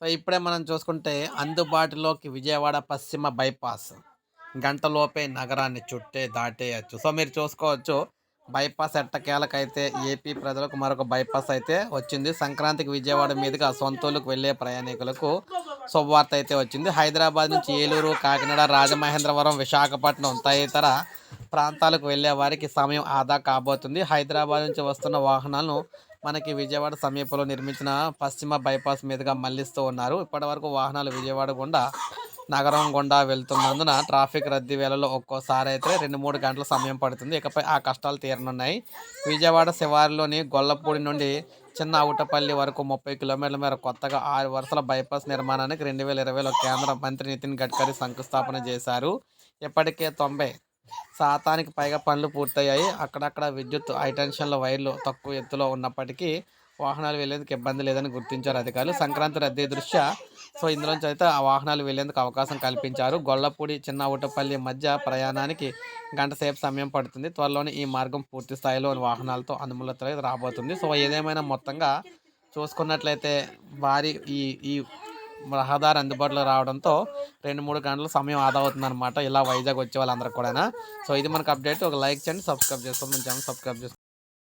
So ఇప్పుడే మనం చూసుకుంటే అందుబాటులోకి విజయవాడ పశ్చిమ బైపాస్. గంటలోపే నగరాన్ని చుట్టే దాటేయచ్చు. సో మీరు చూసుకోవచ్చు బైపాస్ ఎట్టకేలకైతే ఏపీ ప్రజలకు మరొక బైపాస్ అయితే వచ్చింది. సంక్రాంతికి విజయవాడ మీదుగా సొంతూరుకు వెళ్ళే ప్రయాణికులకు శుభవార్త అయితే వచ్చింది. హైదరాబాద్ నుంచి ఏలూరు కాకినాడ రాజమహేంద్రవరం విశాఖపట్నం తదితర ప్రాంతాలకు వెళ్ళే వారికి సమయం ఆదా కాబోతుంది. హైదరాబాద్ నుంచి వస్తున్న వాహనాలను మనకి విజయవాడ సమీపంలో నిర్మించిన పశ్చిమ బైపాస్ మీదుగా మళ్ళిస్తూ ఉన్నారు. ఇప్పటివరకు వాహనాలు విజయవాడ గుండా నగరం గుండా వెళ్తున్నందున ట్రాఫిక్ రద్దీ వేళలో ఒక్కోసారి అయితే రెండు మూడు గంటల సమయం పడుతుంది. ఇకపై ఆ కష్టాలు తీరనున్నాయి. విజయవాడ శివారులోని గొల్లపూడి నుండి చిన్న అవుటపల్లి వరకు ముప్పై కిలోమీటర్ల మేర కొత్తగా ఆరు వరుసల బైపాస్ నిర్మాణానికి రెండు వేల ఇరవైలో కేంద్ర మంత్రి నితిన్ గడ్కరీ శంకుస్థాపన చేశారు. ఇప్పటికే తొంభై శాతానికి పైగా పనులు పూర్తయ్యాయి. అక్కడక్కడ విద్యుత్ హైటెన్షన్ల వైర్లు తక్కువ ఎత్తులో ఉన్నప్పటికీ వాహనాలు వెళ్ళేందుకు ఇబ్బంది లేదని గుర్తించారు అధికారులు. సంక్రాంతి రద్దీ దృష్ట్యా సో ఇందులోంచి అయితే ఆ వాహనాలు వెళ్ళేందుకు అవకాశం కల్పించారు. గొల్లపూడి చిన్న ఊటపల్లి మధ్య ప్రయాణానికి గంట సేపు సమయం పడుతుంది. త్వరలోనే ఈ మార్గం పూర్తి స్థాయిలో వాహనాలతో అనుమతులు రాబోతుంది. సో ఏదేమైనా మొత్తంగా చూసుకున్నట్లయితే భారీ ఈ ఈ రహదారి అందుబాటులో రావడంతో రెండు మూడు గంటల సమయం ఆదా అవుతుంది అనమాట ఇలా వైజాగ్ వచ్చే వాళ్ళందరికీ కూడా సో ఇది మనకు అప్డేట్. ఒక లైక్ చేయండి సబ్స్క్రైబ్ చేసుకోండి. మన ఛానల్ సబ్స్క్రైబ్ చేసుకోండి.